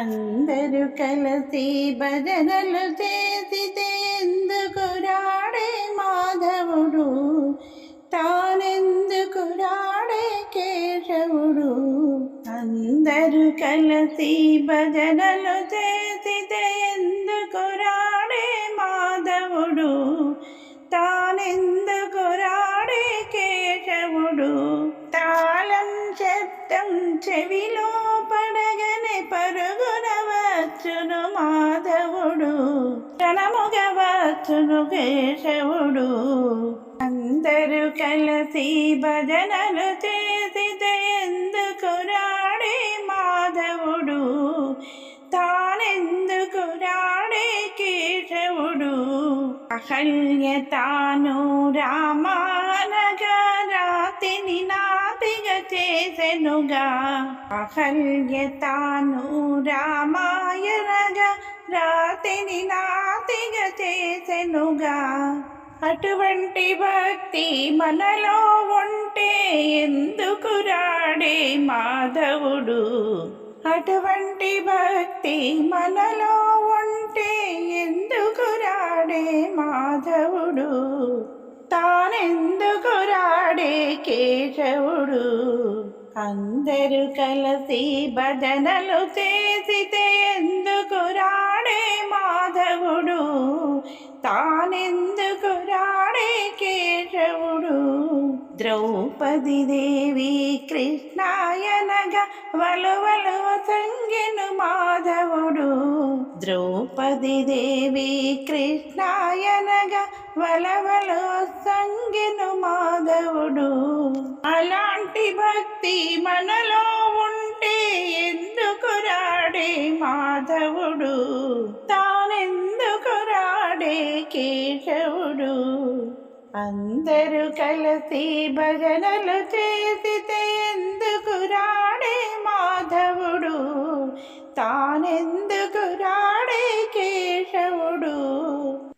అందరూ కలిసి భజనలు చేసితే రాడే మాధవుడు? తానెందుకు రాడే కేశవుడు? అందరూ కలిసి భజనలు చేసితే రాడే మాధవుడు? తానెందుకు రాడే కేశవుడు? తాళం శబ్దం చెవిలో వచ్చును కేశవుడు అందరూ కలిసి భజనలు చేసితే ఎందుకు రాడే మాధవుడు తానెందుకు రాడే కేశవుడు అహల్య తాను రామానగా రాతిని నాదిగ చేసెనుగా. అహల్యతాను రామాయణగా రాతిని నాదిగ చేసెనుగా. అటువంటి భక్తి మనలో ఉంటే ఎందుకు రాడే మాధవుడు? అటువంటి భక్తి మనలో ఉంటే ఎందుకు రాడే మాధవుడు? కేశవుడు అందరూ కలసి భజనలు చేసితే ద్రౌపది దేవి కృష్ణాయనగ వలువలువ సంగెను మాధవుడు. ద్రౌపది దేవి కృష్ణాయనగ వలవలువ సంగెను మాధవుడు. అలాంటి భక్తి మనలో ఉంటే ఎందుకు రాడే మాధవుడు? తానెందుకు రాడే కేశవుడు? అందరూ కలిసి భజనలు చేసితే ఎందుకు రాడే మాధవుడు? తానెందుకు రాడే కేశవుడు?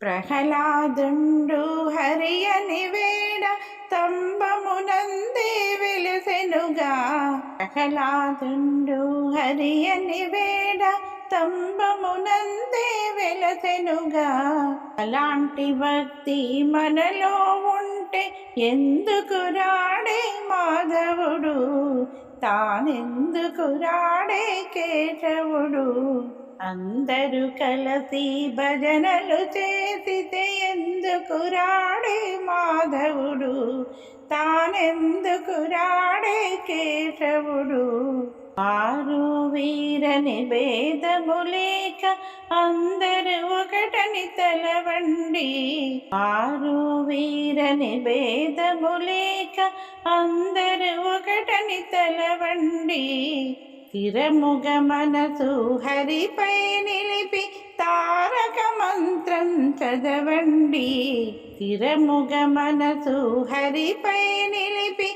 ప్రహ్లాదుండు హరియని వేడ తంబమునందే వెలుసెనుగా ప్రహ్లాదుండు హరి అని వేడ స్తంభమునందే వెలసెనుగా అలాంటి భక్తి మనలో ఉంటే ఎందుకు రాడే మాధవుడు? తానెందుకు రాడే కేశవుడు? అందరూ కలసి భజనలు చేసితే ఎందుకు రాడే మాధవుడు? తానెందుకు రా కేశవుడు ఆరు వీరని భేదములేక అందరు అందరూ ఒకటని తలవండి. ఆరు వీరని భేదములేక అందరూ ఒకటని తలవండి. స్థిరముగ మనసు హరిపై నిలిపి తారక మంత్రం చదవండి. స్థిరముగ మనసు హరిపై నిలిపి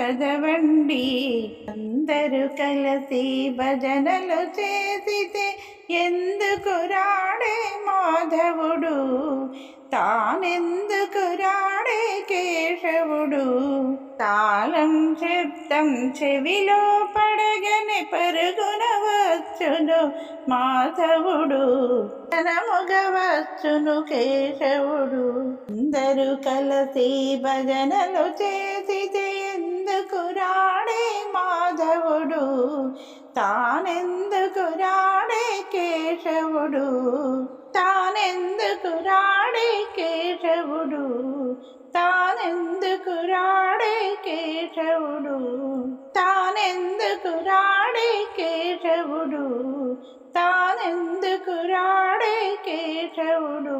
చదవండి. అందరూ కలిసి భజనలు చేసితే ఎందుకు రాడే మాధవుడు? తానెందుకు రాడే కేశవుడు? తాళం శబ్దం చెవిలో పడగని పరుగున వచ్చును మాధవుడు. ధనముగ వచ్చును కేశవుడు. అందరూ కలిసి భజనలు చేసితే ఎందుకు రాడే మాధవుడు తానెందుకు రాడే కేశవుడు తానెందుకు రాడే కేశవుడు తానెందుకు రాడే కేశవుడు తానెందుకు రాడే కేశవుడు తానెందుకు రాడే కేశవుడు